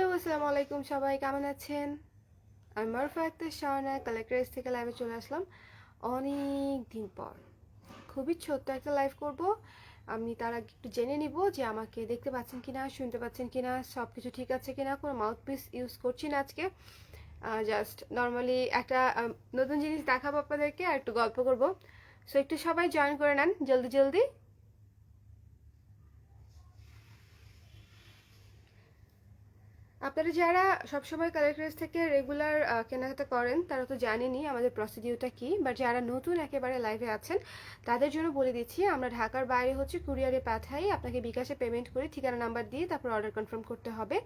Hello, আসসালামু আলাইকুম সবাই, কেমন আছেন? আমি মারফা আক্তার স্বর্ণা কালেক্টরেস থেকে লাইভে চলে আসলাম। অনেক দিন পর, খুবই ছোট্ট একটা লাইভ করব। আমি তার আগে একটু জেনে নিব যে আমাকে দেখতে পাচ্ছেন কিনা, শুনতে পাচ্ছেন কিনা সব কিছু ঠিক আছে কিনা, কোনো মাউথ পিস ইউজ করছি না আজকে। জাস্ট নর্মালি একটা নতুন জিনিস দেখাবো আপনাদেরকে আর একটু গল্প করব। সো একটু সবাই জয়েন করে নেন, জলদি জলদি। আপনারা যারা সবসময় কালেক্টরেস থেকে রেগুলার কেনাকাটা করেন, তারা তো জানেনই আমাদের প্রসিডিউরটা কি। বাট যারা নতুন একেবারে লাইভে আছেন, তাদের জন্য বলে দিচ্ছি, আমরা ঢাকার বাইরে হচ্ছে কুরিয়ারে পাঠাই, আপনাকে বিকাশে পেমেন্ট করে ঠিকানা নাম্বার দিয়ে তারপর অর্ডার কনফার্ম করতে হবে।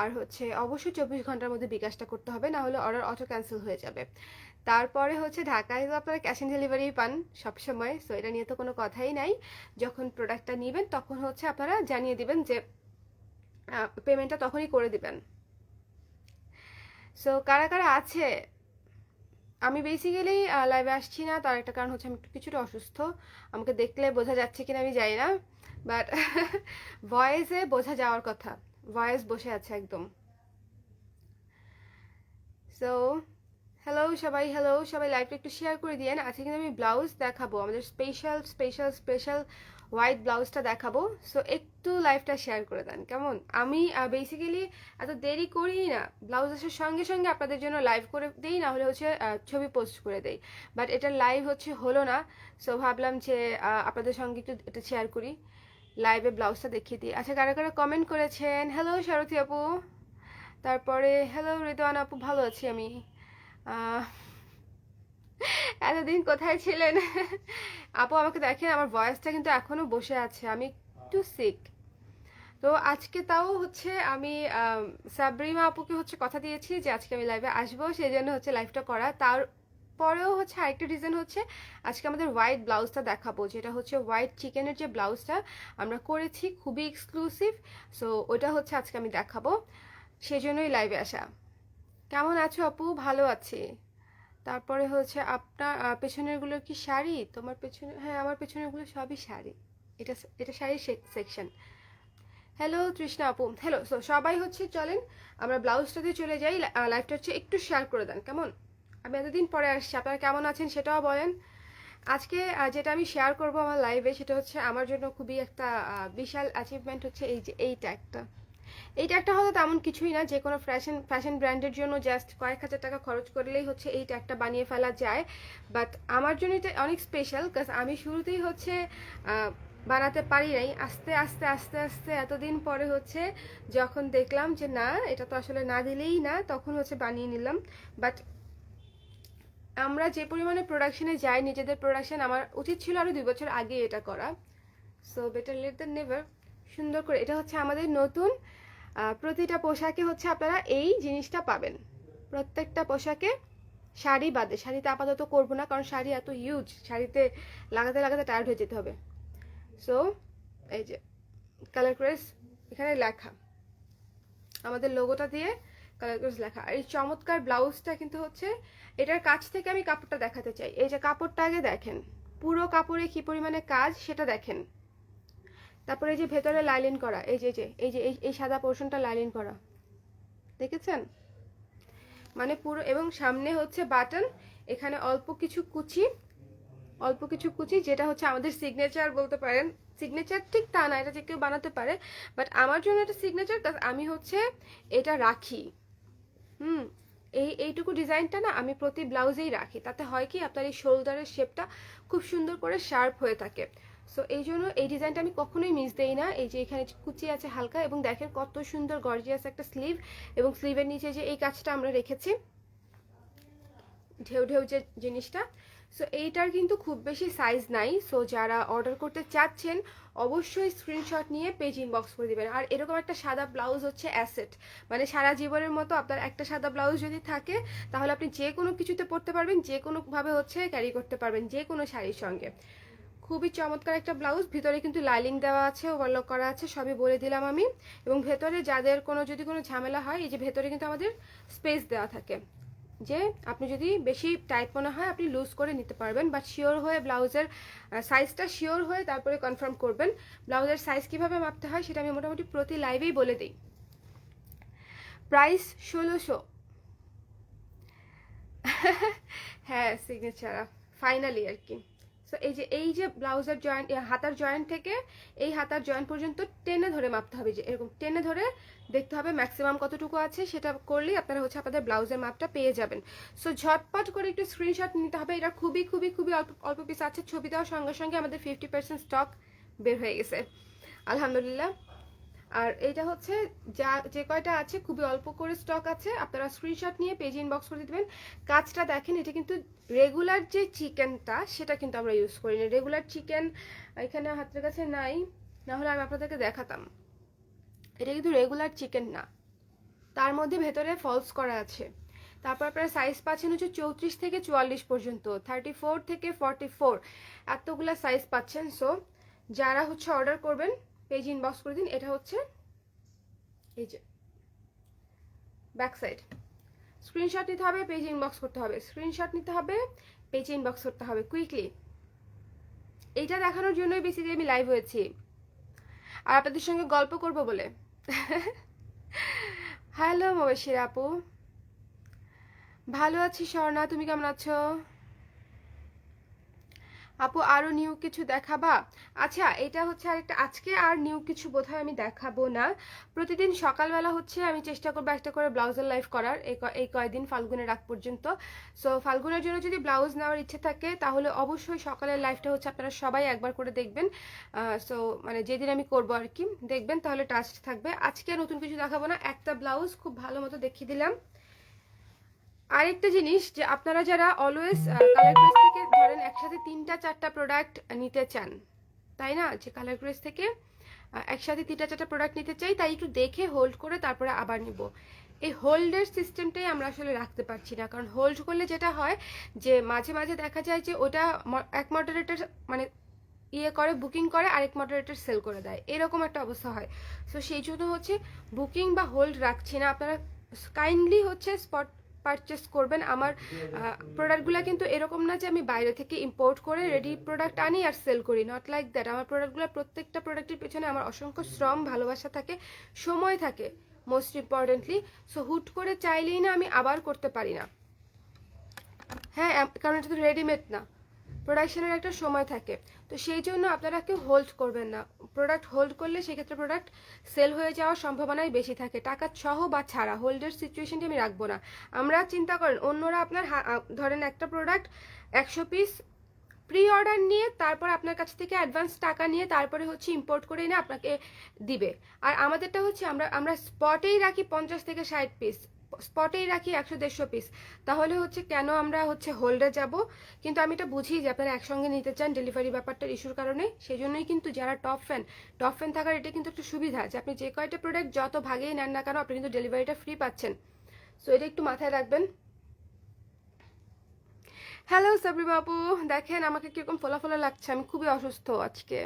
আর হচ্ছে অবশ্যই চব্বিশ ঘণ্টার মধ্যে বিকাশটা করতে হবে, না হলে অর্ডার অটো ক্যান্সেল হয়ে যাবে। তারপরে হচ্ছে ঢাকায় তো আপনারা ক্যাশ অন ডেলিভারি পান সবসময় সো এটা নিয়ে তো কোনো কথাই নাই। যখন প্রোডাক্টটা নেবেন, তখন হচ্ছে আপনারা জানিয়ে দিবেন যে পেমেন্টটা তখনই করে দিবেন। সো কারা কারা আছে? আমি বেসিক্যালি লাইভে আসছি না, তার একটা কারণ হচ্ছে আমি একটু কিছুটা অসুস্থ। আমাকে দেখলে বোঝা যাচ্ছে কিনা আমি যাই না বাট ভয়েসে বোঝা যাওয়ার কথা। ভয়েস বসে আছে একদম। সো হ্যালো সবাই হ্যালো সবাই লাইভটা একটু শেয়ার করে দিয়েন। আজকে কিন্তু আমি ব্লাউজ দেখাবো। আমাদের স্পেশাল স্পেশাল স্পেশাল হোয়াইট ব্লাউজটা দেখাবো। সো একটু লাইভটা শেয়ার করে দেন, কেমন? আমি বেসিক্যালি এত দেরি করি না। ব্লাউজ আসার সঙ্গে সঙ্গে আপনাদের জন্য লাইভ করে দিই, না হলে হচ্ছে ছবি পোস্ট করে দেই। বাট এটা লাইভ হচ্ছে, হলো না। সো ভাবলাম যে আপনাদের সঙ্গে একটু এটা শেয়ার করি। লাইভে ব্লাউজটা দেখিয়ে দিই। আচ্ছা কারা কারা কমেন্ট করেছেন? হ্যালো সারথী আপু। তারপরে হ্যালো রিদওয়ান আপু, ভালো আছি আমি। এতদিন কোথায় ছিলেন? আপু আমাকে দেখেন আমার ভয়েসটা কিন্তু এখনও বসে আছে আমি একটু সিক তো আজকে তাও হচ্ছে আমি আম, সাবরিমা আপুকে হচ্ছে কথা দিয়েছি যে আজকে আমি লাইভে আসব সেই জন্য হচ্ছে লাইভটা করা। তার পরেও হচ্ছে আরেকটা রিজন হচ্ছে আজকে আমাদের হোয়াইট ব্লাউজটা দেখাবো যেটা হচ্ছে হোয়াইট চিকেনের যে ব্লাউজটা আমরা করেছি খুবই এক্সক্লুসিভ সো ওটা হচ্ছে আজকে আমি দেখাবো সেই জন্যই লাইভে আসা। কেমন আছো আপু? ভালো আছি। তারপরে হচ্ছে আপনার পেছনেরগুলো কি শাড়ি? তোমার পেছনে হ্যাঁ আমার পেছনেরগুলো সবই শাড়ি। এটা এটা শাড়ির সেকশন হ্যালো তৃষ্ণা আপু। হ্যালো সো সবাই হচ্ছে চলেন, আমরা ব্লাউজটাতে চলে যাই। লাইফটা হচ্ছে একটু শেয়ার করে দেন, কেমন? আমি এতদিন পরে আসছি, আপনারা কেমন আছেন সেটাও বলেন। আজকে যেটা আমি শেয়ার করব আমার লাইভে সেটা হচ্ছে আমার জন্য খুবই একটা বিশাল অ্যাচিভমেন্ট হচ্ছে এই যে এই ট্যাগটা এই ট্যাগটা হয়তো তেমন কিছুই না, যে কোনো ফ্যাশন ফ্যাশন ব্র্যান্ডের জন্য জাস্ট কয়েক হাজার টাকা খরচ করলেই হচ্ছে এই ট্যাগটা বানিয়ে ফেলা যায়। বাট আমার জন্য এটা অনেক স্পেশাল কাজ আমি শুরুতেই হচ্ছে বানাতে পারি নাই। আস্তে আস্তে আস্তে আস্তে এতদিন পরে হচ্ছে যখন দেখলাম যে না, এটা তো আসলে না দিলেই না, তখন হচ্ছে বানিয়ে নিলাম। বাট আমরা যে পরিমাণে প্রোডাকশনে যাই, নিজেদের প্রোডাকশন আমার উচিত ছিল আরও দুই বছর আগে এটা করা। So better late than never সুন্দর করে, এটা হচ্ছে আমাদের নতুন প্রতিটা পোশাকে হচ্ছে আপনারা এই জিনিসটা পাবেন। প্রত্যেকটা পোশাকে শাড়ি বাদে শাড়িতে আপাতত করব না, কারণ শাড়ি এত হিউজ শাড়িতে লাগাতে লাগাতে টায়ার্ড হয়ে যেতে হবে। সো এই যে কালার ক্রেস এখানে লেখা। আমাদের লোগোটা দিয়ে কালার ক্রেস লেখা। এই চমৎকার ব্লাউজটা কিন্তু হচ্ছে, এটার কাছ থেকে আমি কাপড়টা দেখাতে চাই। এই যে কাপড়টা আগে দেখেন, পুরো কাপড়ে কি পরিমাণে কাজ সেটা দেখেন। তারপরে এই যে ভেতরে লাইলিন করা, এই যে যে, এই যে, এই- সাদা পোর্শনটা লাইলিন করা। দেখেছেন? মানে পুরো, এবং সামনে হচ্ছে বাটন এখানে অল্প কিছু কুচি, অল্প কিছু কুচি, যেটা হচ্ছে আমাদের সিগনেচার বলতে পারেন। সিগনেচার ঠিক তা না, এটা যে কেউ বানাতে পারে বাট আমার জন্য এটা সিগনেচার আমি হচ্ছে এটা রাখি। হুম, এই, এইটুকু ডিজাইনটা না আমি প্রতি ব্লাউজেই রাখি। তাতে হয় কি, আপনার এই শোল্ডারের শেপটা খুব সুন্দর করে শার্প হয়ে থাকে। সো এই জন্য এই ডিজাইনটা আমি কখনোই মিস দেই না। এই যে এখানে কুচি আছে হালকা এবং দেখেন কত সুন্দর গর্জিয়াস একটা স্লিভ এবং স্লিভের নিচে যে এই কাজটা আমরা রেখেছি, ঢেউ ঢেউ যে জিনিসটা। সো এইটার কিন্তু খুব বেশি সাইজ নাই। সো যারা অর্ডার করতে চাচ্ছেন, অবশ্যই স্ক্রিনশট নিয়ে পেজ ইনবক্স করে দিবেন। আর এরকম একটা সাদা ব্লাউজ হচ্ছে অ্যাসেট মানে সারা জীবনের মতো আপনার একটা সাদা ব্লাউজ যদি থাকে, তাহলে আপনি যে কোনো কিছুতে পরতে পারবেন, যে কোনোভাবে হচ্ছে ক্যারি করতে পারবেন, যে কোনো শাড়ির সঙ্গে। খুবই চমৎকার একটা ব্লাউজ। ভিতরে কিন্তু লাইলিং দেওয়া আছে ওভারলক করা আছে, সবই বলে দিলাম আমি। এবং ভেতরে যাদের কোনো, যদি কোনো ঝামেলা হয়, এই যে ভেতরে কিন্তু আমাদের স্পেস দেওয়া থাকে। যে আপনি যদি বেশি টাইট মনে হয়, আপনি লুজ করে নিতে পারবেন। বাট শিওর হয়ে ব্লাউজের সাইজটা শিওর হয়ে তারপরে কনফার্ম করবেন। ব্লাউজের সাইজ কীভাবে মাপতে হয়, সেটা আমি মোটামুটি প্রতি লাইভেই বলে দিই। প্রাইস ষোলোশো। হ্যাঁ সিগনেচার ফাইনালি আর কি। সো এই যে এই যে ব্লাউজের জয়েন্ট হাতার জয়েন্ট থেকে এই হাতার জয়েন্ট পর্যন্ত টেনে ধরে মাপতে হবে যে, এরকম টেনে ধরে দেখতে হবে ম্যাক্সিমাম কতটুকু আছে, সেটা করলেই আপনারা হচ্ছে আপনাদের ব্লাউজের মাপটা পেয়ে যাবেন। সো ঝটপট করে একটু স্ক্রিনশট নিতে হবে। এটা খুবই খুবই খুবই অল্প অল্প পিস আছে। ছবি দেওয়ার সঙ্গে সঙ্গে আমাদের ফিফটি পার্সেন্ট স্টক বের হয়ে গেছে। আলহামদুলিল্লাহ। আর এটা হচ্ছে যা, যে কয়টা আছে, খুবই অল্প করে স্টক আছে। আপনারা স্ক্রিনশট নিয়ে পেজ ইনবক্স করে দিবেন। কাজটা দেখেন, এটা কিন্তু রেগুলার যে চিকেনটা, সেটা কিন্তু আমরা ইউজ করি না। রেগুলার চিকেন এখানে হাতের কাছে নাই, না হলে আমি আপনাদেরকে দেখাতাম। এটা কিন্তু রেগুলার চিকেন না। তার মধ্যে ভেতরে ফলস করা আছে। তারপর আপনারা সাইজ পাচ্ছেন হচ্ছে চৌত্রিশ থেকে চুয়াল্লিশ পর্যন্ত থার্টি ফোর থেকে ফর্টি ফোর এতগুলা সাইজ পাচ্ছেন। সো যারা হচ্ছে অর্ডার করবেন পেজ ইনবক্স করে দিন, এটা হচ্ছে এই যে ব্যাক সাইড স্ক্রিনশট নিতে হবে পেজ ইনবক্স করতে হবে। স্ক্রিনশট নিতে হবে পেজ ইনবক্স করতে হবে কুইকলি এইটা দেখানোর জন্যই বেসিক্যালি আমি লাইভ হয়েছি। আর আপনাদের সঙ্গে গল্প করব বলে। হ্যালো মবেশির আপু। ভালো আছি, স্বর্ণা, তুমি কেমন আছো? আপু আরও নিউ কিছু দেখাবা? আচ্ছা এটা হচ্ছে আরেকটা, আজকে আর নিউ কিছু বোধহয় আমি দেখাবো না। প্রতিদিন সকালবেলা হচ্ছে আমি চেষ্টা করব একটা করে ব্লাউজের লাইভ করার, এই ক- এই কয়দিন ফাল্গুনের রাগ পর্যন্ত। সো ফাল্গুনের জন্য যদি ব্লাউজ নেওয়ার ইচ্ছে থাকে, তাহলে অবশ্যই সকালের লাইভটা হচ্ছে আপনারা সবাই একবার করে দেখবেন। সো মানে যেদিন আমি করব আর কি, দেখবেন, তাহলে টাস্ট থাকবে। আজকে নতুন কিছু দেখাবো না, একটা ব্লাউজ খুব ভালো মতো দেখিয়ে দিলাম। আরেকটা জিনিস যে আপনারা যারা অলওয়েজ কালার গ্রেস থেকে ধরেন একসাথে তিনটা, চারটা প্রোডাক্ট নিতে চান, তাই না? যে কালার গ্রেস থেকে একসাথে তিনটা, চারটা প্রোডাক্ট নিতে চাই, তাই একটু দেখে হোল্ড করে তারপরে আবার নিব। এই হোল্ডের সিস্টেমটাই আমরা আসলে রাখতে পারছি না। কারণ হোল্ড করলে যেটা হয় যে মাঝে মাঝে দেখা যায় যে ওটা এক মডারেটার মানে ইয়ে করে বুকিং করে, আরেক মডারেটর সেল করে দেয়। এরকম একটা অবস্থা হয়। সো সেই জন্য হচ্ছে বুকিং বা হোল্ড রাখছি না। আপনারা কাইন্ডলি হচ্ছে স্পট পারচেস করবেন। আমার প্রোডাক্টগুলো কিন্তু এরকম না যে আমি বাইরে থেকে ইম্পোর্ট করে রেডি প্রোডাক্ট আনি আর সেল করি। নট লাইক দ্যাট আমার প্রোডাক্টগুলো প্রত্যেকটা প্রোডাক্টের পেছনে আমার অসংখ্য শ্রম, ভালোবাসা থাকে, সময় থাকে মোস্ট ইম্পর্টেন্টলি সো হুট করে চাইলেই না আমি আবার করতে পারি না। হ্যাঁ কারণ এটা তো রেডিমেড না। প্রোডাকশনের একটা সময় থাকে। তো সেই জন্য আপনারা কেউ হোল্ড করবেন না। প্রোডাক্ট হোল্ড করলে সেক্ষেত্রে প্রোডাক্ট সেল হয়ে যাওয়ার সম্ভাবনাই বেশি থাকে। টাকা সহ বা ছাড়া হোল্ডের সিচুয়েশনটি আমি রাখব না। আমরা চিন্তা করেন, অন্যরা আপনার ধরেন একটা প্রোডাক্ট একশো পিস প্রি অর্ডার নিয়ে তারপর আপনার কাছ থেকে অ্যাডভান্স টাকা নিয়ে তারপরে হচ্ছে ইম্পোর্ট করে এনে আপনাকে দিবে। আর আমাদেরটা হচ্ছে আমরা আমরা স্পটেই রাখি পঞ্চাশ থেকে ষাট পিস স্পটেই রাখি একশো দেড়শো পিস তাহলে হচ্ছে কেন আমরা হচ্ছে হোল্ডে যাব? কিন্তু আমি এটা বুঝি যে আপনারা একসঙ্গে নিতে চান ডেলিভারি ব্যাপারটার ইস্যুর কারণে সেই জন্যই কিন্তু যারা টপ ফ্যান টপ ফ্যান থাকার এটা কিন্তু একটা সুবিধা যে আপনি যে কয়টা প্রোডাক্ট যত ভাগেই নেন না কেন আপনি কিন্তু ডেলিভারিটা ফ্রি পাচ্ছেন। সো এটা একটু মাথায় রাখবেন। হ্যালো সাবরিমা আপু দেখেন, আমাকে কীরকম ফোলা ফোলা লাগছে। আমি খুবই অসুস্থ আজকে।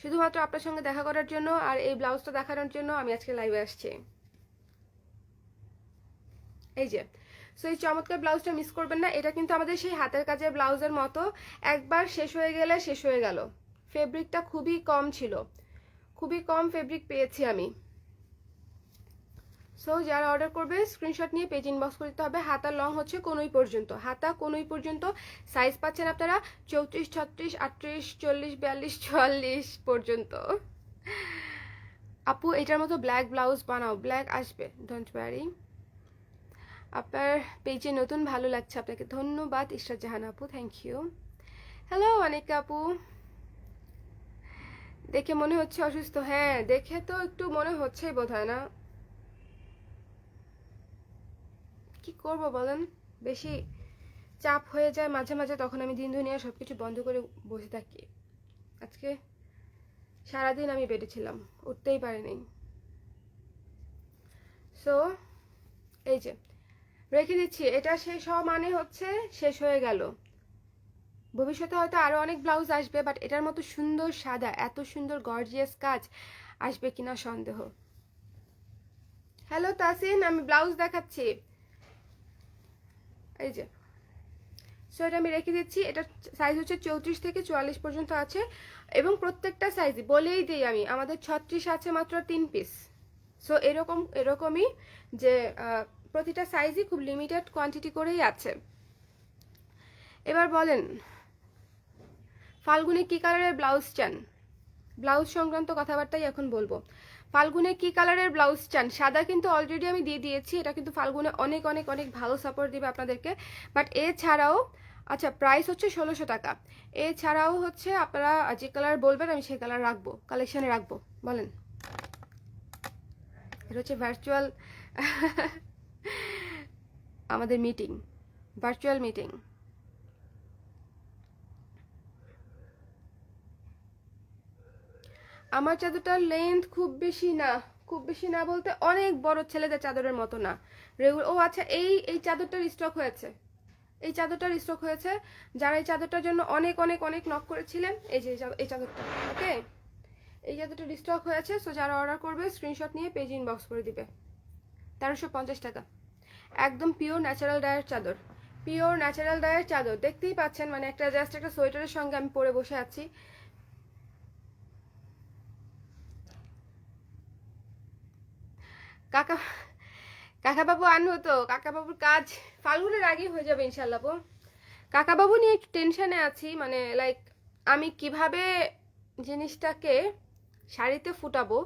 শুধুমাত্র আপনার সঙ্গে দেখা করার জন্য আর এই ব্লাউজটা দেখানোর জন্য আমি আজকে লাইভে আসছি। এই যে সো এই চমৎকার ব্লাউজটা মিস করবেন না, এটা কিন্তু আমাদের সেই হাতের কাজের ব্লাউজের মতো, একবার শেষ হয়ে গেলে শেষ হয়ে গেল। ফেব্রিকটা খুবই কম ছিল, খুবই কম ফেব্রিক পেয়েছি আমি। সো যারা অর্ডার করবে স্ক্রিনশট নিয়ে পেজ ইনবক্স করতে হবে, হাতা লং হচ্ছে কোনোই পর্যন্ত। হাতা কোনোই পর্যন্ত সাইজ পাচ্ছেন আপনারা চৌত্রিশ, ছত্রিশ, আটত্রিশ, চল্লিশ, বিয়াল্লিশ, চুয়াল্লিশ পর্যন্ত। আপু, এটার মতো ব্ল্যাক ব্লাউজ বানাও ব্ল্যাক আসবে ডোন্ট ওয়ারি আপনার পেজে নতুন ভালো লাগছে, আপনাকে ধন্যবাদ। ইশরাত জাহান আপু থ্যাংক ইউ হ্যালো অনেক আপু। দেখে মনে হচ্ছে অসুস্থ। হ্যাঁ দেখে তো একটু মনে হচ্ছেই বোধ হয় না। কি করব বলেন? বেশি চাপ হয়ে যায়, মাঝে মাঝে তখন আমি দিন দুনিয়া সব কিছু বন্ধ করে বসে থাকি। আজকে সারাদিন আমি বেডে উঠতেই পারিনি। সো এই যে রেখে দিচ্ছি। এটা শেষ হওয়া মানে হচ্ছে শেষ হয়ে গেল। ভবিষ্যতে হয়তো আরও অনেক ব্লাউজ আসবে বাট এটার মতো সুন্দর সাদা, এত সুন্দর গর্জিয়াস কাজ আসবে কিনা সন্দেহ। হ্যালো তাসিন আমি ব্লাউজ দেখাচ্ছি। এই যে। সো এটা আমি রেখে দিচ্ছি। এটা সাইজ হচ্ছে চৌত্রিশ থেকে চুয়াল্লিশ পর্যন্ত আছে, এবং প্রত্যেকটা সাইজ বলেই দিই আমি, আমাদের ছত্রিশ আছে মাত্র তিন পিস সো এরকম, এরকমই যে প্রতিটা সাইজই খুব লিমিটেড কোয়ান্টিটি করেই আছে। এবার বলেন, ফাল্গুনে কি কালারের ব্লাউজ চান? ব্লাউজ সংক্রান্ত কথাবার্তাই এখন বলব। ফাল্গুনে কি কালারের ব্লাউজ চান? সাদা কিন্তু অলরেডি আমি দিয়ে দিয়েছি, এটা কিন্তু ফাল্গুনে অনেক অনেক অনেক ভালো সাপোর্ট দিবে আপনাদেরকে। বাট এছাড়াও আচ্ছা প্রাইস হচ্ছে ষোলোশো টাকা। এছাড়াও হচ্ছে আপনারা যে কালার বলবেন, আমি সেই কালার রাখব কালেকশানে রাখব। বলেন। এটা হচ্ছে ভার্চুয়াল আমাদের মিটিং ভার্চুয়াল মিটিং আমার চাদরটার লেন্থ খুব বেশি না, খুব বেশি না বলতে অনেক বড় ছেলেদের চাদরের মতো না। রেগুলার ও আচ্ছা এই এই চাদরটার স্টক হয়েছে। এই চাদরটার স্টক হয়েছে, যারা এই চাদরটার জন্য অনেক অনেক অনেক নক করেছিলেন, এই যে, এই চাদরটা ওকে এই চাদরটার স্টক হয়েছে সো যারা অর্ডার করবে স্ক্রিনশট নিয়ে পেজ ইনবক্স করে দিবে। তেরোশো পঞ্চাশ টাকা। একদম পিওর ন্যাচারাল ডায়ের চাদর। পিওর ন্যাচারাল ডায়ের চাদর। দেখতেই পাচ্ছেন মানে একটা জাস্ট একটা সোয়েটারের সঙ্গে আমি পরে বসে আছি। কাকা, কাকাবাবু আনব তো। কাকাবাবুর কাজ ফাল্গুনের আগেই হয়ে যাবে ইনশাল্লাহ কাকাবাবু নিয়ে একটু টেনশানে আছি মানে লাইক আমি কীভাবে জিনিসটাকে শাড়িতে ফুটাবো,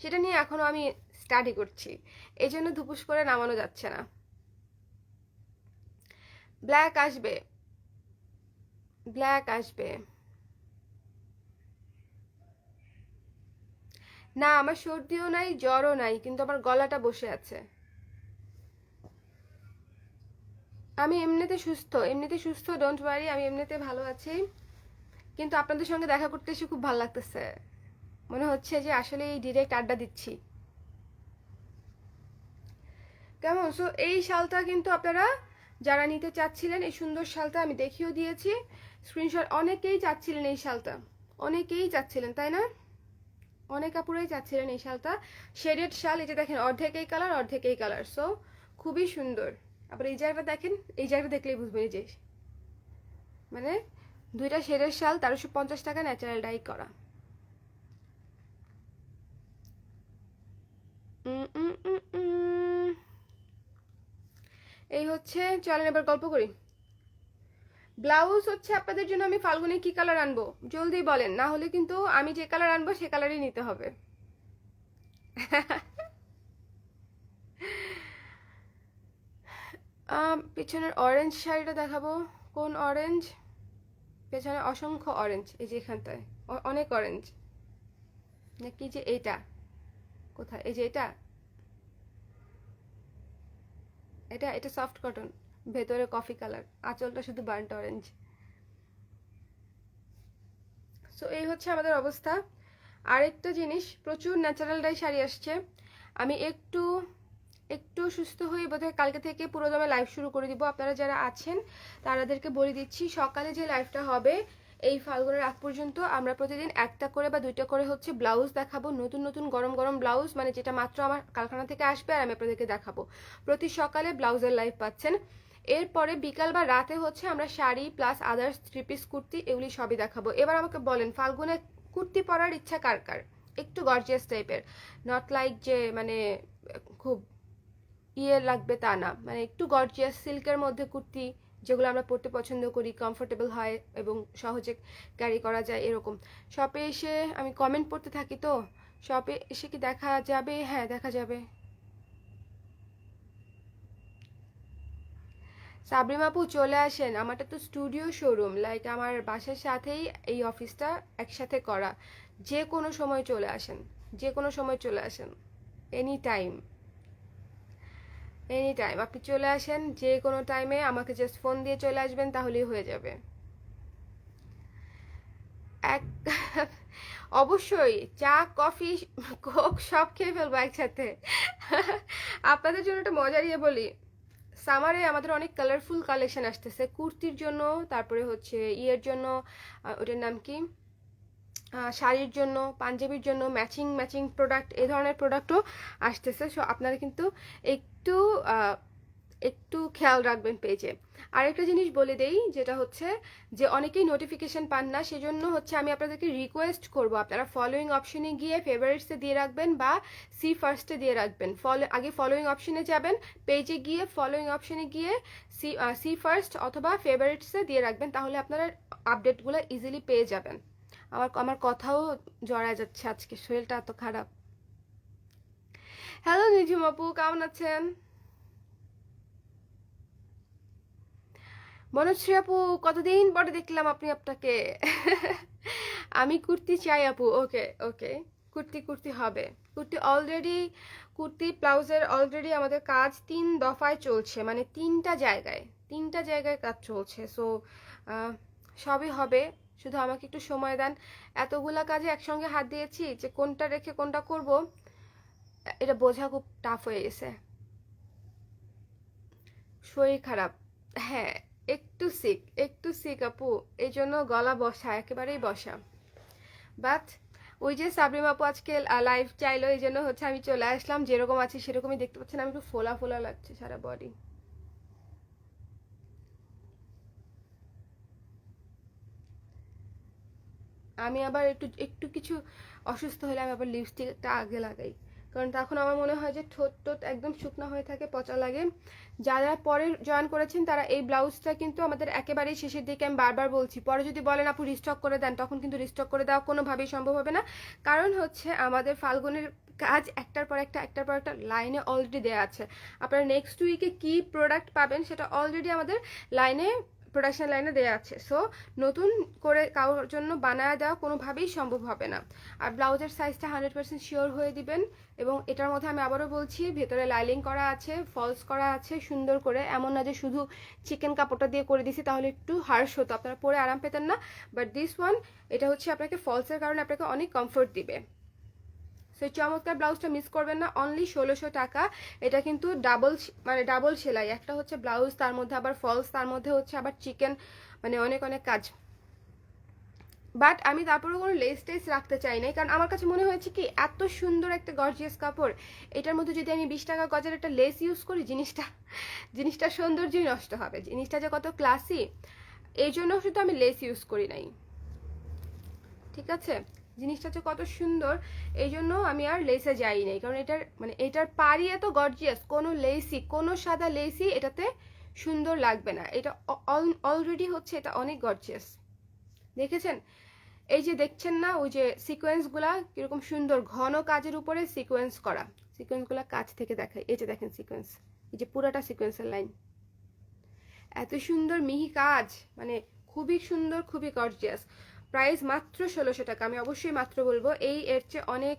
সেটা নিয়ে এখনও আমি স্টাডি করছি। এই জন্য ধুপুস করে নামানো যাচ্ছে না। ব্ল্যাক আসবে। ব্ল্যাক আসবে। না, আমার সর্দিও নাই, জ্বরও নাই, কিন্তু আমার গলাটা বসে আছে। আমি এমনিতে সুস্থ এমনিতে সুস্থ ডোন্ট ওয়ারি আমি এমনিতে ভালো আছি। কিন্তু আপনাদের সঙ্গে দেখা করতে এসে খুব ভালো লাগতেছে। মনে হচ্ছে যে আসলে এই ডিরেক্ট আড্ডা দিচ্ছি। কেমন? সো এই শালটা কিন্তু আপনারা যারা নিতে চাচ্ছিলেন এই সুন্দর শালটা আমি দেখিয়েও দিয়েছি। স্ক্রিনশট অনেকেই চাচ্ছিলেন এই শালটা। অনেকেই চাচ্ছিলেন তাই না? অনেক আপুরাই চাচ্ছিলেন এই শালটা। শেডেড শাল যে দেখেন অর্ধেক এই কালার অর্ধেক এই কালার সো খুবই সুন্দর। আবার এই জায়গাটা দেখেন এই জায়গাটা দেখলেই বুঝবেন এই যে। মানে দুইটা শেডের শাল তেরোশো পঞ্চাশ টাকা ন্যাচারাল ডাই করা। উম, উম, উম। এই হচ্ছে, চলেন এবার গল্প করি। ব্লাউজ হচ্ছে আপনাদের জন্য আমি ফাল্গুনে কি কালার আনব? জলদি বলেন, না হলে কিন্তু আমি যে কালার আনব সে কালারই নিতে হবে। পিছনের অরেঞ্জ শাড়িটা দেখাবো। কোন অরেঞ্জ পেছনে অসংখ্য অরেঞ্জ এই যে এখানটায়। অনেক অরেঞ্জ নাকি যে এইটা? কোথায়? এই যে এটা এটা এটা সফট কটন ভেতরে কফি কালার আঁচলটা শুধু বার্ন্ট অরেঞ্জ সো এই হচ্ছে আমাদের অবস্থা। আরেকটা জিনিস, প্রচুর ন্যাচারাল ডাই শাড়ি আসছে। আমি একটু একটু সুস্থ হয়ে বোধহয় কালকে থেকে পুরোদমে লাইভ শুরু করে দিব। আপনারা যারা আছেন তাদেরকে বলে দিচ্ছি, সকালে যে লাইভটা হবে এই ফাল্গুনের আগ পর্যন্ত আমরা প্রতিদিন একটা করে বা দুইটা করে হচ্ছে ব্লাউজ দেখাবো, নতুন নতুন গরম গরম ব্লাউজ মানে যেটা মাত্র আমার কারখানা থেকে আসবে আর আমি আপনাদেরকে দেখাবো। প্রতি সকালে ব্লাউজের লাইভ পাচ্ছেন। এরপরে বিকাল বা রাতে হচ্ছে আমরা sari plus others three piece kurti এগুলি সবই দেখাবো। এবার আমাকে বলেন, ফাল্গুনে কুর্তি পরার ইচ্ছা কার কার? একটু গর্জিয়াস টাইপের নট লাইক যে মানে খুব ইয়ে লাগবে তা না। মানে একটু গর্জিয়াস সিল্কের মধ্যে কুর্তি যেগুলো আমরা পড়তে পছন্দ করি কমফোর্টেবল হয় এবং সহজে ক্যারি করা যায় এরকম। শপে এসে আমি কমেন্ট পড়তে থাকি তো শপে এসে কি দেখা যাবে? হ্যাঁ দেখা যাবে। সাবরিম আপু চলে আসেন, আমারটা তো স্টুডিও শোরুম লাইক আমার বাসার সাথেই এই অফিসটা একসাথে করা। যে কোনো সময় চলে আসেন যে কোনো সময় চলে আসেন এনি টাইম এনি টাইম আপনি চলে আসেন যে কোনো টাইমে আমাকে জাস্ট ফোন দিয়ে চলে আসবেন, তাহলেই হয়ে যাবে। এক অবশ্যই চা, কফি, কোক সব খেয়ে ফেলব একসাথে। আপনাদের জন্য একটা মজা দিয়ে বলি। সামারে আমাদের অনেক কালারফুল কালেকশন আসতেছে। কুর্তির জন্য, তারপরে হচ্ছে ইয়ের জন্য ওটার নাম কি? শাড়ির জন্য, পাঞ্জাবির জন্য ম্যাচিং ম্যাচিং প্রোডাক্ট এই ধরনের প্রোডাক্টও আসতেছে। সো আপনারা কিন্তু একটু একটু খেয়াল রাখবেন পেজে আরেকটা জিনিস বলে দেই, যেটা হচ্ছে যে অনেকেই নোটিফিকেশন পান না, সেজন্য হচ্ছে আমি আপনাদেরকে রিকোয়েস্ট করব। আপনারা ফলোয়িং অপশনে গিয়ে ফেভারিটসে দিয়ে রাখবেন বা সি ফার্স্টে দিয়ে রাখবেন। ফলো আগে ফলোয়িং অপশনে যাবেন পেজে গিয়ে ফলোয়িং অপশনে গিয়ে সি সি ফার্স্ট অথবা ফেভারিটসে দিয়ে রাখবেন, তাহলে আপনারা আপডেটগুলো ইজিলি পেয়ে যাবেন। আমার আমার কথাও জড়া যাচ্ছে আজকে, শরীরটা এত খারাপ। হ্যালো নিঝুম আপু কেমন আছেন? মনোশ্রী আপু, কতদিন পরে দেখলাম আপনি আপনাকে? আমি কুর্তি চাই আপু, ওকে ওকে। কুর্তি কুর্তি হবে। কুর্তি অলরেডি কুর্তি, ব্লাউজের অলরেডি আমাদের কাজ তিন দফায় চলছে মানে তিনটা জায়গায় তিনটা জায়গায় কাজ চলছে। সো সবই হবে। শুধু আমাকে একটু সময় দেন। এতগুলা কাজে একসঙ্গে হাত দিয়েছি যে কোনটা রেখে কোনটা করব, এটা বোঝা খুব টাফ হয়ে গেছে। শরীর খারাপ। হ্যাঁ একটু সিক একটু সিক আপু। এই জন্য গলা বসা, একেবারেই বসা। বাট ওই যে সাবরিম আপু আজকে লাইভ চাইলো, এই জন্য হচ্ছে আমি চলে আসলাম। যেরকম আছি সেরকমই দেখতে পাচ্ছেন, আমি একটু ফোলা ফোলা লাগছে সারা বডি আমি আবার একটু একটু কিছু অসুস্থ হলে আমি আবার লিপস্টিকটা আগে লাগাই। কারণ তখন আমার মনে হয় যে ঠোঁট টোট একদম শুকনো হয়ে থাকে, পচা লাগে। যারা পরে জয়েন করেছেন তারা এই ব্লাউজটা কিন্তু আমাদের একেবারেই শেষের দিকে আমি বারবার বলছি, পরে যদি বলেন আপু রিস্টক করে দেন, তখন কিন্তু রিস্টক করে দেওয়া কোনোভাবেই সম্ভব হবে না। কারণ হচ্ছে আমাদের ফাল্গুনের কাজ একটার পর একটা, একটার পর একটা লাইনে অলরেডি দেওয়া আছে। আপনারা নেক্সট উইকে কি প্রোডাক্ট পাবেন সেটা অলরেডি আমাদের লাইনে প্রোডাকশন লাইনে দেওয়া আছে। সো নতুন করে কারোর জন্য বানায় দেওয়া কোনোভাবেই সম্ভব হবে না। আর ব্লাউজের সাইজটা হান্ড্রেড পার্সেন্ট শিওর হয়ে দিবেন এবং এটার মধ্যে আমি আবারও বলছি, ভেতরে লাইলিং করা আছে ফলস করা আছে, সুন্দর করে। এমন না যে শুধু চিকেন কাপড়টা দিয়ে করে দিছি, তাহলে একটু হার্শ হতো। আপনারা পরে আরাম পেতেন না। বাট দিস ওয়ান এটা হচ্ছে আপনাকে ফলসের কারণে আপনাকে অনেক কমফোর্ট দিবে। সেই চমৎকার ব্লাউজটা মিস করবেন না অনলি ষোলোশো টাকা। এটা কিন্তু ডাবল মানে ডাবল সেলাই। একটা হচ্ছে ব্লাউজ, তার মধ্যে আবার ফলস তার মধ্যে হচ্ছে আবার চিকেন মানে অনেক অনেক কাজ। বাট আমি তারপরেও কোনো লেস টেস রাখতে চাই নাই, কারণ আমার কাছে মনে হয়েছে কি, এত সুন্দর একটা গর্জিয়াস কাপড়। এটার মধ্যে যদি আমি বিশ টাকা গজের একটা লেস ইউজ করি, জিনিসটা, জিনিসটার সৌন্দর্যই নষ্ট হবে। জিনিসটা যে কত ক্লাসি এই জন্য শুধু আমি লেস ইউজ করি নাই। ঠিক আছে? জিনিসটা হচ্ছে কত সুন্দর। এই জন্য আমি আর লেসে যাই নাই। কারণ এটার মানে এটার পারি এত গর্জিয়াস কোনো লেসি কোনো সাদা লেসি এটাতে সুন্দর লাগবে না। এটা অলরেডি হচ্ছে এটা অনেক গর্জিয়াস দেখেছেন? এই যে দেখছেন না, ওই যে সিকোয়েন্সগুলা কীরকম সুন্দর। ঘন কাজের উপরে সিকোয়েন্স করা। সিকোয়েন্সগুলা কাজ থেকে দেখায়। এই যে দেখেন সিকোয়েন্স এই যে পুরোটা সিকোয়েন্সের লাইন এত সুন্দর মিহি কাজ। মানে খুবই সুন্দর, খুবই গর্জিয়াস প্রাইস মাত্র ষোলোশো টাকা। আমি অবশ্যই মাত্র বলব, এই এর চেয়ে অনেক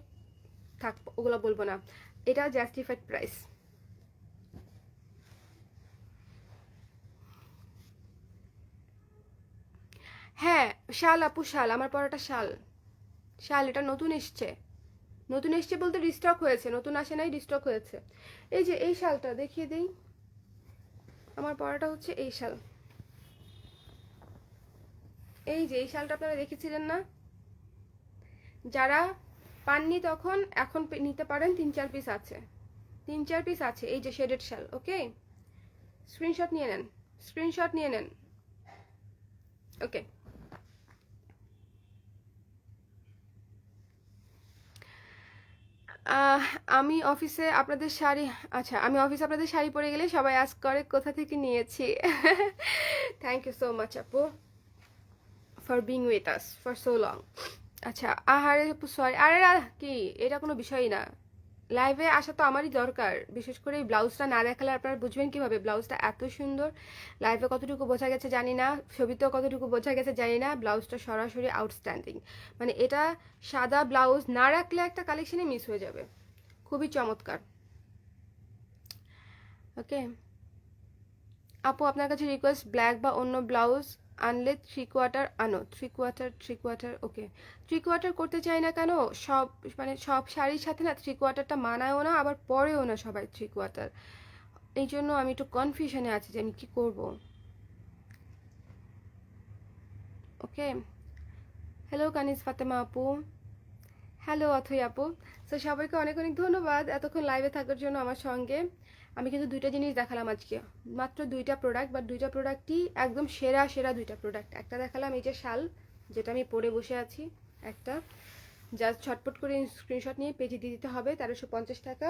থাক ওগুলো বলব না। এটা জাস্টিফাইড প্রাইস হ্যাঁ শাল আপু, শাল। আমার পরাটা শাল। শাল, এটা নতুন এসছে। নতুন এসছে বলতে রিস্টক হয়েছে। নতুন আসে নাই রিস্টক হয়েছে। এই যে, এই শালটা দেখিয়ে দিই। আমার পরাটা হচ্ছে এই শাল। এই যে, এই শালটা আপনারা দেখেছিলেন না? যারা পাননি তখন, এখন নিতে পারেন, তিন চার পিস আছে। তিন চার পিস আছে, এই যে শেডেড শাল ওকে স্ক্রিনশট নিয়ে নেন স্ক্রিনশট নিয়ে নেন। ওকে আমি অফিসে আপনাদের শাড়ি আচ্ছা আমি অফিসে আপনাদের শাড়ি পরে গেলে সবাই আজ করে, কোথা থেকে নিয়েছি? থ্যাংক ইউ সো মাচ আপু। For being with us for so long আচ্ছা আহারে সরি আরে কি? এটা কোনো বিষয়ই না। লাইভে আসা তো আমারই দরকার। বিশেষ করে এই ব্লাউজটা না দেখালে আপনারা বুঝবেন কীভাবে ব্লাউজটা এত সুন্দর। লাইভে কতটুকু বোঝা গেছে জানি না। ছবিতেও কতটুকু বোঝা গেছে জানি না। ব্লাউজটা সরাসরি আউটস্ট্যান্ডিং মানে এটা সাদা ব্লাউজ না রাখলে একটা কালেকশনে মিস হয়ে যাবে। খুবই চমৎকার। ওকে আপু, আপনার কাছে রিকোয়েস্ট ব্ল্যাক বা অন্য ব্লাউজ? আনলে থ্রি কোয়ার্টার আনো three quarter three quarter okay three quarter করতে চাই না কেন? সব মানে সব শাড়ির সাথে না থ্রি কোয়ার্টারটা মানায়ও না, আবার পরেও না সবাই থ্রি কোয়ার্টার এই জন্য আমি একটু কনফিউশনে আছি যে আমি কী করব? ওকে হ্যালো কানিস ফাতেমা আপু. হ্যালো অথই আপু. তো সবাইকে অনেক অনেক ধন্যবাদ এতক্ষণ লাইভে থাকার জন্য আমার সঙ্গে। আমি কিন্তু দুইটা জিনিস দেখালাম আজকে। মাত্র দুইটা প্রোডাক্ট বা দুইটা প্রোডাক্টই একদম সেরা সেরা দুইটা প্রোডাক্ট একটা দেখালাম এই যে শাল, যেটা আমি পরে বসে আছি। একটা জাস্ট ছটপট করে স্ক্রিনশট নিয়ে পেজে দিয়ে দিতে হবে, তেরোশো পঞ্চাশ টাকা।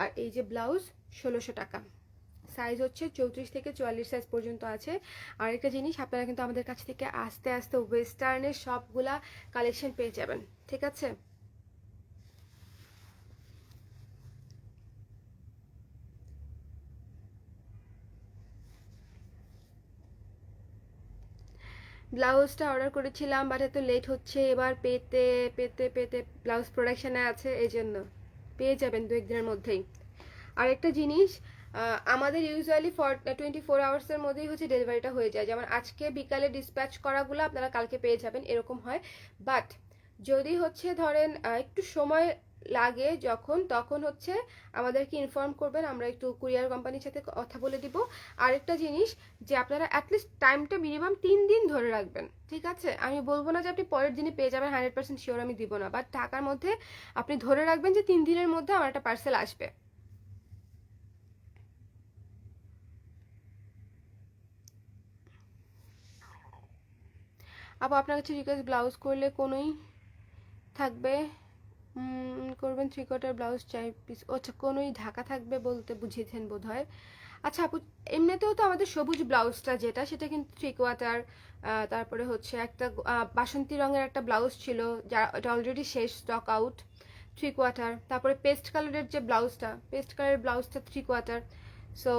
আর এই যে ব্লাউজ ষোলোশো টাকা। সাইজ হচ্ছে চৌত্রিশ থেকে চুয়াল্লিশ সাইজ পর্যন্ত আছে। আর একটা জিনিস, আপনারা কিন্তু আমাদের কাছ থেকে আস্তে আস্তে ওয়েস্টার্নের সবগুলা কালেকশন পেয়ে যাবেন। ঠিক আছে? ব্লাউজটা অর্ডার করেছিলাম বাট এত লেট হচ্ছে, এবার পেতে পেতে পেতে ব্লাউজ প্রোডাকশানে আছে, এই জন্য। পেয়ে যাবেন দু একদিনের মধ্যেই। আরেকটা জিনিস আমাদের ইউজুয়ালি ফর টোয়েন্টি ফোর আওয়ার্সের মধ্যেই হচ্ছে ডেলিভারিটা হয়ে যায়। যেমন আজকে বিকালে ডিসপ্যাচ করাগুলো আপনারা কালকে পেয়ে যাবেন, এরকম হয়। বাট যদি হচ্ছে ধরেন একটু সময় লাগে যখন, তখন হচ্ছে আমাদেরকে ইনফর্ম করবেন, আমরা একটু কুরিয়ার কোম্পানির সাথে কথা বলে দিব। আরেকটা জিনিস যে আপনারা অ্যাটলিস্ট টাইমটা মিনিমাম তিন দিন ধরে রাখবেন, ঠিক আছে? আমি বলব না যে আপনি পরের দিনই পেয়ে যাবেন হান্ড্রেড পার্সেন্ট শিওর আমি দিব না বাট টাকার মধ্যে আপনি ধরে রাখবেন যে তিন দিনের মধ্যে আমার একটা পার্সেল আসবে। আপু আপনার কাছে রিকোয়েস্ট ব্লাউজ করলে কোনোই থাকবে? করবেন থ্রি কোয়ার্টার ব্লাউজ চাই পিস আচ্ছা কোনোই ঢাকা থাকবে বলতে বুঝিয়েছেন বোধ হয় আচ্ছা আপু, এমনিতেও তো আমাদের সবুজ ব্লাউজটা যেটা, সেটা কিন্তু থ্রি কোয়ার্টার তারপরে হচ্ছে একটা বাসন্তী রঙের একটা ব্লাউজ ছিল, যা, এটা অলরেডি শেষ স্টক আউট থ্রি কোয়ার্টার তারপরে পেস্ট কালারের যে ব্লাউজটা পেস্ট কালারের ব্লাউজটা থ্রি কোয়ার্টার সো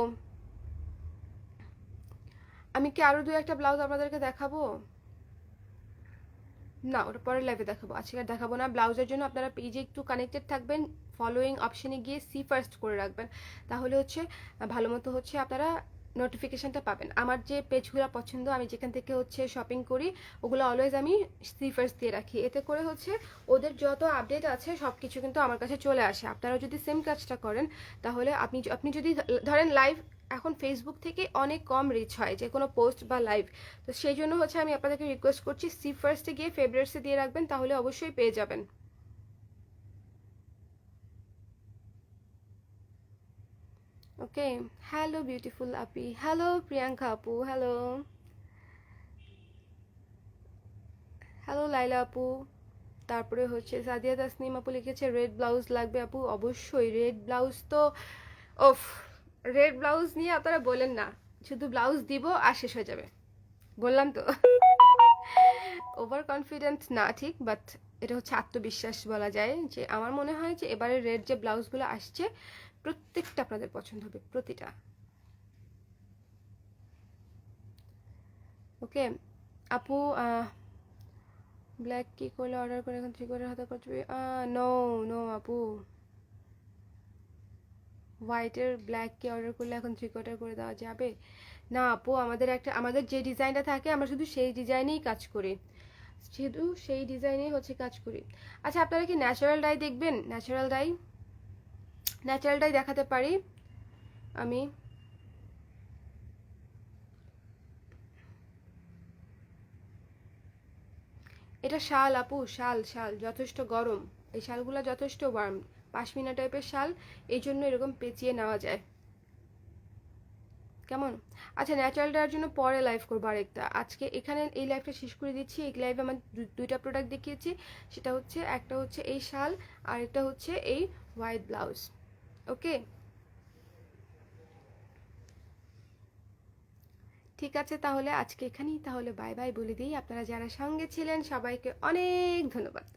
আমি কি আরও দু একটা ব্লাউজ আপনাদেরকে দেখাবো? না, ওটা পরের লাইভে দেখাবো। আজকে আর দেখাবো না। ব্লাউজের জন্য আপনারা পেজে একটু কানেক্টেড থাকবেন ফলোয়িং অপশানে গিয়ে সি ফার্স্ট করে রাখবেন। তাহলে হচ্ছে, ভালো মতো হচ্ছে আপনারা নোটিফিকেশানটা পাবেন। আমার যে পেজগুলো পছন্দ, আমি যেখান থেকে হচ্ছে শপিং করি, ওগুলো অলওয়েজ আমি সি ফার্স্ট দিয়ে রাখি। এতে করে হচ্ছে, ওদের যত আপডেট আছে সব কিছু কিন্তু আমার কাছে চলে আসে। আপনারা যদি সেম কাজটা করেন, তাহলে আপনি আপনি যদি ধরেন লাইভ এখন ফেসবুক থেকে অনেক কম রিচ হয়, যে কোনো পোস্ট বা লাইভ তো সেই জন্য হচ্ছে আমি আপনাদেরকে রিকোয়েস্ট করছি সি ফার্স্টে গিয়ে ফেভারিটসে দিয়ে রাখবেন, তাহলে অবশ্যই পেয়ে যাবেন। ওকে হ্যালো বিউটিফুল আপি হ্যালো প্রিয়াঙ্কা আপু হ্যালো হ্যালো লাইলা আপু, তারপরে হচ্ছে সাদিয়া তাসনিম আপু লিখেছে রেড ব্লাউজ লাগবে আপু? অবশ্যই রেড ব্লাউজ তো ওফ রেড ব্লাউজ নিয়ে আপনারা বলেন না। শুধু ব্লাউজ দিব আর শেষ হয়ে যাবে। বললাম তো। ওভার কনফিডেন্ট না ঠিক বাট এটা হচ্ছে আত্মবিশ্বাস বলা যায় যে আমার মনে হয় যে এবারে রেড যে ব্লাউজগুলো আসছে, প্রত্যেকটা আপনাদের পছন্দ হবে, প্রতিটা। ওকে, আপু ব্ল্যাক কি করলে অর্ডার করে এখন থ্রি করে হাতে করতে নো নো আপু। হোয়াইটের ব্ল্যাককে অর্ডার করলে এখন থ্রি কোয়ার্টার করে দেওয়া যাবে? না আপু, আমাদের একটা, আমাদের যে ডিজাইনটা থাকে, আমরা শুধু সেই ডিজাইনেই কাজ করি। শুধু সেই ডিজাইনেই হচ্ছে কাজ করি। আচ্ছা আপনারা কি ন্যাচারাল ডাই দেখবেন? ন্যাচারাল ডাই ন্যাচারাল ডাই দেখাতে পারি আমি। এটা শাল আপু, শাল শাল, যথেষ্ট গরম। এই শালগুলো যথেষ্ট ওয়ার্ম পাশমিনা টাইপের শাল, এই জন্য এরকম পেঁচিয়ে নেওয়া যায়। কেমন? আচ্ছা ন্যাচারাল ন্যাচারালটার জন্য পরে লাইভ করব আরেকটা। আজকে এখানে এই লাইভটা শেষ করে দিচ্ছি। এই লাইভে আমার দুইটা প্রোডাক্ট দেখিয়েছি। সেটা হচ্ছে, একটা হচ্ছে এই শাল আর একটা হচ্ছে এই হোয়াইট ব্লাউজ ওকে ঠিক আছে, তাহলে আজকে এখানেই। তাহলে বাই বাই বলে দিই। আপনারা যারা সঙ্গে ছিলেন, সবাইকে অনেক ধন্যবাদ।